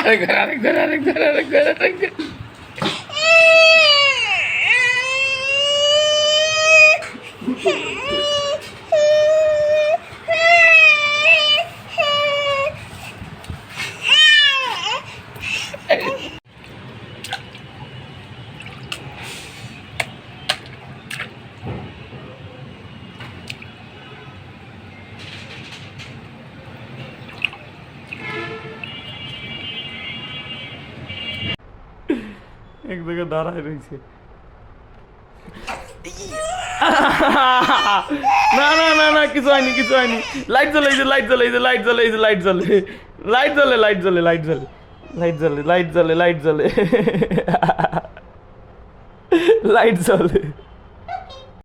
আরেকবার আরেকবার আরেকবার আরেকবার আরেকবার এক জায়গায় দাঁড়ায় রয়েছে। না না না না, কিছু হয়নি কিছু হয়নি। লাইট জ্বলে লাইট জ্বলে যে লাইট জ্বলে লাইট জ্বলে। লাইট জ্বলে লাইট জ্বলে লাইট জ্বলে। লাইট জ্বলে লাইট জ্বলে লাইট জ্বলে। লাইট জ্বলে।